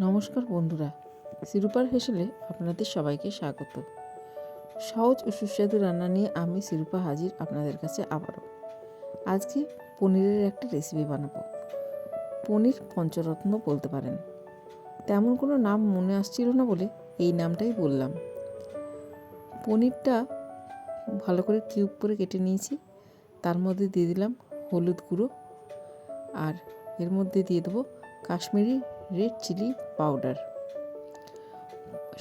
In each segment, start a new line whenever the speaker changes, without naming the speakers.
নমস্কার বন্ধুরা, সিরুপার হেসেলে আপনাদের সবাইকে স্বাগত। সহজ ও সুস্বাদু রান্না নিয়ে আমি সিরুপা হাজির আপনাদের কাছে আবারও। আজকে পনিরের একটা রেসিপি বানাবো। পনির পঞ্চরত্ন বলতে পারেন। তেমন কোনো নাম মনে আসছিল না বলে এই নামটাই বললাম। পনিরটা ভালো করে কিউব করে কেটে নিয়েছি। তার মধ্যে দিয়ে দিলাম হলুদ গুঁড়ো। আর এর মধ্যে দিয়ে দেবো কাশ্মীরি রেড চিলি পাউডার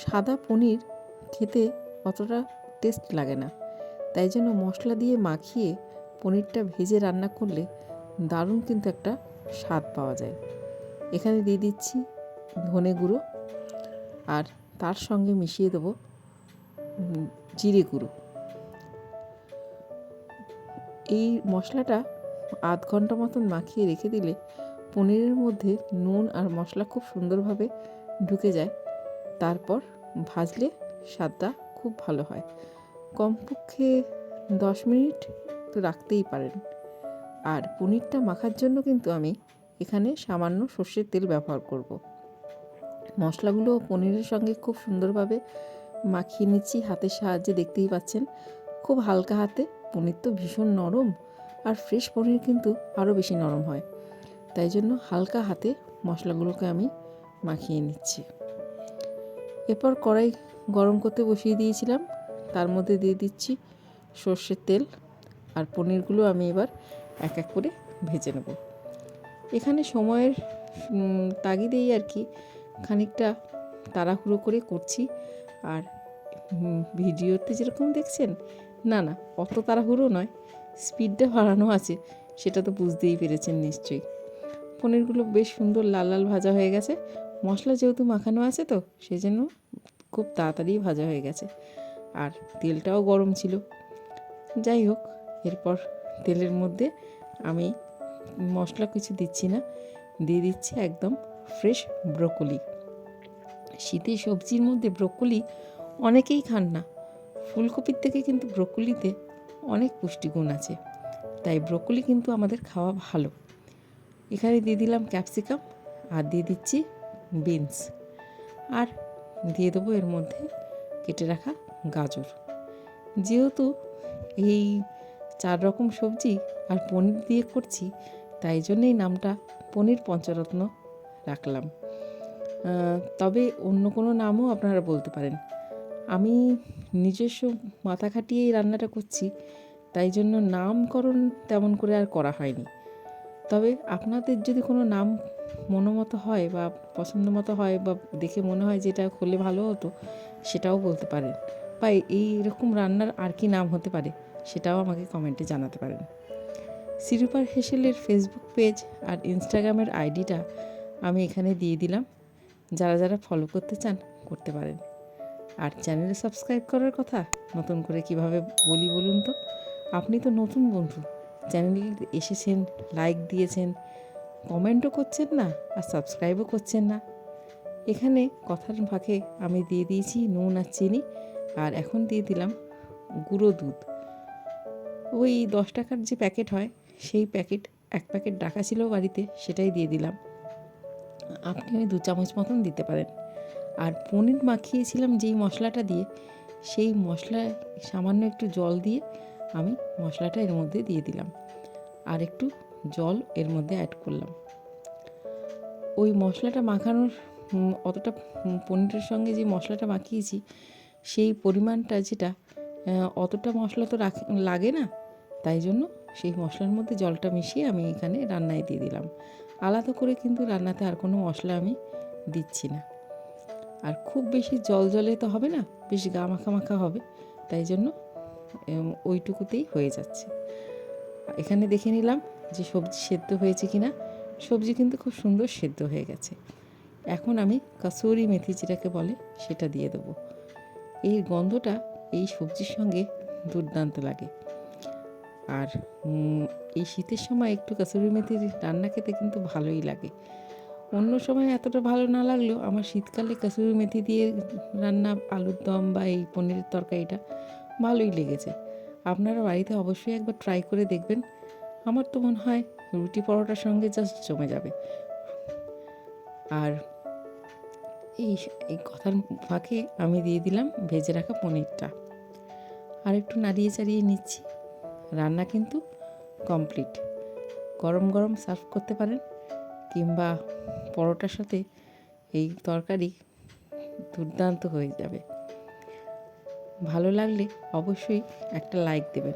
সাদা পনির খেতে অতটা টেস্ট লাগে না, তাই জন্য মশলা দিয়ে মাখিয়ে পনিরটা ভেজে রান্না করলে দারুণ কিন্তু একটা স্বাদ পাওয়া যায়। এখানে দিয়ে দিচ্ছি ধনে গুঁড়ো আর তার সঙ্গে মিশিয়ে দেবো জিরে গুঁড়ো। এই মশলাটা আধ ঘণ্টা মতন মাখিয়ে রেখে দিলে পনিরের মধ্যে নুন আর মশলা খুব সুন্দরভাবে ঢুকে যায়। তারপর ভাজলে স্বাদটা খুব ভালো হয়। কমপক্ষে দশ মিনিট তো রাখতেই পারেন। আর পনিরটা মাখার জন্য কিন্তু আমি এখানে সামান্য সর্ষের তেল ব্যবহার করব। মশলাগুলো পনিরের সঙ্গে খুব সুন্দরভাবে মাখিয়ে নিচ্ছি। হাতের সাহায্যে দেখতেই পাচ্ছেন, খুব হালকা হাতে। পনির তো ভীষণ নরম আর ফ্রেশ পনির কিন্তু আরও বেশি নরম হয়। তাই জন্য হালকা হাতে মশলাগুলোকে আমি মাখিয়ে নিচ্ছি। এরপর কড়াই গরম করতে বসিয়ে দিয়েছিলাম। তার মধ্যে দিয়ে দিচ্ছি সর্ষের তেল আর পনিরগুলো আমি এবার এক এক করে ভেজে নেব। এখানে সময়ের তাগিদেই আর কি খানিকটা তাড়াহুড়ো করে করছি। আর ভিডিওতে যেরকম দেখছেন, না না, অত তাড়াহুড়ো নয় স্পিডটা বাড়ানো আছে, সেটা তো বুঝতেই পেরেছেন নিশ্চয়ই। পনিরগুলো বেশ সুন্দর লাল লাল ভাজা হয়ে গেছে। মশলা যেহেতু মাখানো আছে তো সেই জন্য খুব তাড়াতাড়ি ভাজা হয়ে গেছে। আর তেলটাও গরম ছিল। যাই হোক, এরপর তেলের মধ্যে আমি মশলা কিছু দিচ্ছি না। দিয়ে দিচ্ছি একদম ফ্রেশ ব্রোকলি শীতের সবজির মধ্যে ব্রোকলি অনেকেই খান না। ফুলকপির থেকে কিন্তু ব্রোকলিতে অনেক পুষ্টিগুণ আছে। তাই ব্রোকলি কিন্তু আমাদের খাওয়া ভালো। এখানে দিয়ে দিলাম ক্যাপসিকাম আর দিয়ে দিচ্ছি বিনস। আর দিয়ে দেবো এর মধ্যে কেটে রাখা গাজর। যেহেতু এই চার রকম সবজি আর পনির দিয়ে করছি, তাই জন্যই নামটা পনির পঞ্চরত্ন রাখলাম। তবে অন্য কোনো নামও আপনারা বলতে পারেন। আমি নিজস্ব মাথা খাটিয়ে এই রান্নাটা করছি, তাই জন্য নামকরণ তেমন করে আর করা হয়নি। তবে আপনাদের যদি কোনো নাম মনোমতো হয় বা পছন্দ মতো হয় বা দেখে মনে হয় যেটা হলে ভালো হতো, সেটাও বলতে পারেন। বা এই রকম রান্নার আর কি নাম হতে পারে, সেটাও আমাকে কমেন্টে জানাতে পারেন। সিরুপার হেসেলের ফেসবুক পেজ আর ইনস্টাগ্রামের আইডিটা আমি এখানে দিয়ে দিলাম। যারা যারা ফলো করতে চান, করতে পারেন। আর চ্যানেলে সাবস্ক্রাইব করার কথা, নতুন করে কীভাবে বলি বলুন তো? আপনি তো নতুন বন্ধু। চ্যানেলে এসেছেন লাইক দিয়েছেন কমেন্টও করছেন না আর সাবস্ক্রাইবও করছেন না। এখানে কথার ফাঁকে আমি দিয়ে দিয়েছি নুন আর চিনি আর এখন দিয়ে দিলাম গুঁড়ো দুধ। ওই দশ টাকার যে প্যাকেট হয়, সেই প্যাকেট এক প্যাকেট ডাকা ছিল বাড়িতে, সেটাই দিয়ে দিলাম। আপনি ওই দু চামচ মতন দিতে পারেন। আর পনির মাখিয়েছিলাম যেই মশলাটা দিয়ে, সেই মশলায় সামান্য একটু জল দিয়ে আমি মশলাটা এর মধ্যে দিয়ে দিলাম। আর একটু জল এর মধ্যে অ্যাড করলাম। ওই মশলাটা মাখানোর অতটা পনিরের সঙ্গে যে মশলাটা মাখিয়েছি, সেই পরিমাণটা যেটা অতটা মশলা তো লাগে না, তাই জন্য সেই মশলার মধ্যে জলটা মিশিয়ে আমি এখানে রান্নায় দিয়ে দিলাম। আলাদা করে কিন্তু রান্নাতে আর কোনো মশলা আমি দিচ্ছি না। আর খুব বেশি জল জলে তো হবে না, বেশ গা মাখা মাখা হবে, তাই জন্য ওইটুকুতেই হয়ে যাচ্ছে। এখানে দেখে নিলাম যে সবজি সেদ্ধ হয়েছে কি না সবজি কিন্তু খুব সুন্দর সেদ্ধ হয়ে গেছে। এখন আমি কাসুরি মেথি যেটাকে বলে সেটা দিয়ে দেবো। এই গন্ধটা এই সবজির সঙ্গে দুর্দান্ত লাগে। আর এই শীতের সময় একটু কাসুরি মেথির রান্না খেতে কিন্তু ভালোই লাগে। অন্য সময় এতটা ভালো না লাগলেও আমার শীতকালে কাসুরি মেথি দিয়ে রান্না আলুর দম বা এই পনিরের তরকারিটা ভালোই লেগেছে। আপনারা বাড়িতে অবশ্যই একবার ট্রাই করে দেখবেন। আমার তো মনে হয় রুটি পরোটার সঙ্গে জাস্ট জমে যাবে। আর এই এই কথার ফাঁকে আমি দিয়ে দিলাম ভেজে রাখা পনিরটা। আর একটু নাড়িয়ে চাড়িয়ে নিচ্ছি। রান্না কিন্তু কমপ্লিট গরম গরম সার্ভ করতে পারেন কিংবা পরোটার সাথে এই তরকারি দুর্দান্ত হয়ে যাবে। ভালো লাগলে অবশ্যই একটা লাইক দেবেন।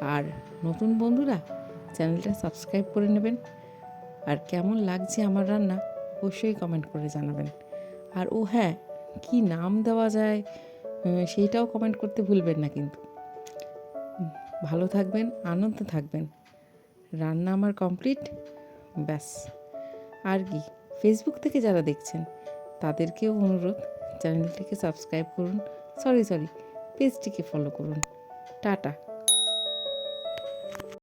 আর নতুন বন্ধুরা, চ্যানেলটা সাবস্ক্রাইব করে নেবেন। আর কেমন লাগছে আমার রান্না, অবশ্যই কমেন্ট করে জানাবেন। আর ও হ্যাঁ কি নাম দেওয়া যায় সেইটাও কমেন্ট করতে ভুলবেন না কিন্তু। ভালো থাকবেন, আনন্দ থাকবেন। রান্না আমার কমপ্লিট ব্যাস। আর কি ফেসবুক থেকে যারা দেখছেন, তাদেরকেও অনুরোধ, চ্যানেলটিকে সাবস্ক্রাইব করুন। সরি সরি পেজটিকে ফলো করুন। টাটা।